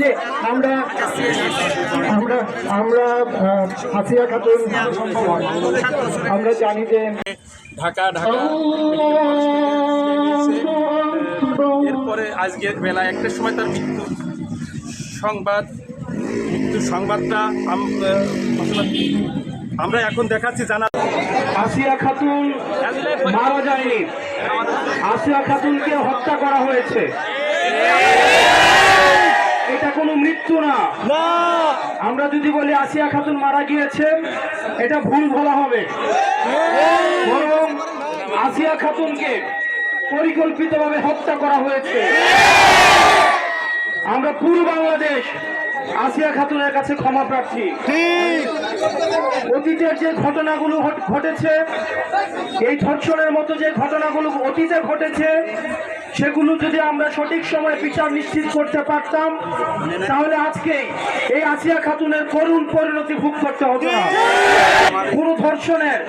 যে আমরা আমরা আমরা আসিয়া খাতুন, আমরা জানি যে ঢাকা ঢাকা। এরপরে আজকে বেলা একটার সময় তার মৃত্যু সংবাদ, মৃত্যু সংবাদটা আমরা এখন দেখাচ্ছি জানা আসিয়া খাতুন মারা যায়নি। আসিয়া খাতুনকে হত্যা করা হয়েছে। এটা কোনো মৃত্যু না। আমরা যদি বলি আসিয়া খাতুন মারা গিয়েছে এটা ভুল বলা হবে। বরং আসিয়া খাতুনকে পরিকল্পিতভাবে হত্যা করা হয়েছে। আমরা পুরো বাংলাদেশ আসিয়া খাতুনের কাছে ক্ষমা প্রার্থী। অতীতের যে ঘটনাগুলো ঘটেছে এই ধর্ষণের মতো যে ঘটনাগুলো অতীতে ঘটেছে সেগুলো যদি আমরা সঠিক সময়ে বিচার নিশ্চিত করতে পারতাম তাহলে আজকে এই আসিয়া খাতুনের করুণ পরিণতি ভোগ করতে হতো না। কোনো ধর্ষণের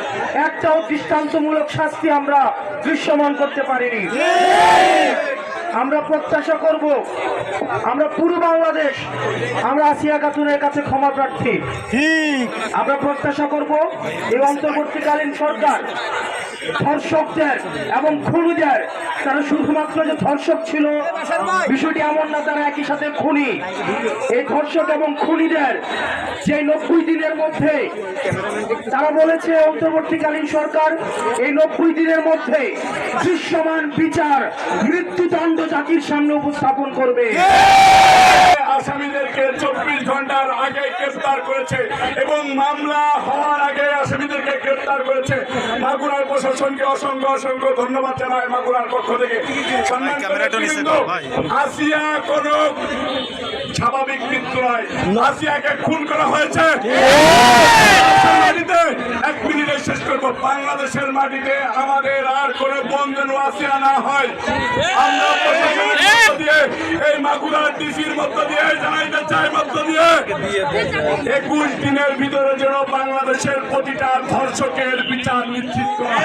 একটাও দৃষ্টান্তমূলক শাস্তি আমরা দৃশ্যমান করতে পারিনি। আমরা প্রত্যাশা করব আমরা পুরো বাংলাদেশ আমরা আসিয়া খাতুনের কাছে ক্ষমা প্রার্থী। আমরা প্রত্যাশা করব এই অন্তর্বর্তীকালীন সরকার ধর্ষকদের এবং খুনিদের, তারা শুধুমাত্র যে ধর্ষক ছিল, বিষয়টি এমন না, তারা একই সাথে খুনি। এই ধর্ষক এবং খুনিদের যে নব্বই দিনের মধ্যে, তারা বলেছে, অন্তর্বর্তীকালীন সরকার, এই নব্বই দিনের মধ্যে দৃশ্যমান বিচার, মৃত্যুদণ্ড জাতির সামনে উপস্থাপন করবে। আসামিদেরকে চব্বিশ ঘণ্টার আগে গ্রেফতার করেছে এবং মামলা হওয়ার আগে গ্রেফতার করেছে মাগুরার প্রশাসনকে অসংখ্য অসংখ্য ধন্যবাদ জানায় মাগুরার পক্ষ থেকে। আসিয়া কোন স্বাভাবিক মৃত্যু নয়। আসিয়াকে খুন করা হয়েছে। বাংলাদেশের মাটিতে এক মিনিটে শেষ করব। বাংলাদেশের মাটিতে আমাদের আর কোন বন্ধন আসিয়া না হয়। আমরা দিয়ে এই মাগুরার ডিসির মধ্য দিয়ে জানাইতে চাই মধ্য দিয়ে একুশ দিনের ভিতরে যেন বাংলাদেশের প্রতিটা ধর্ষকের বিচার নিশ্চিত করা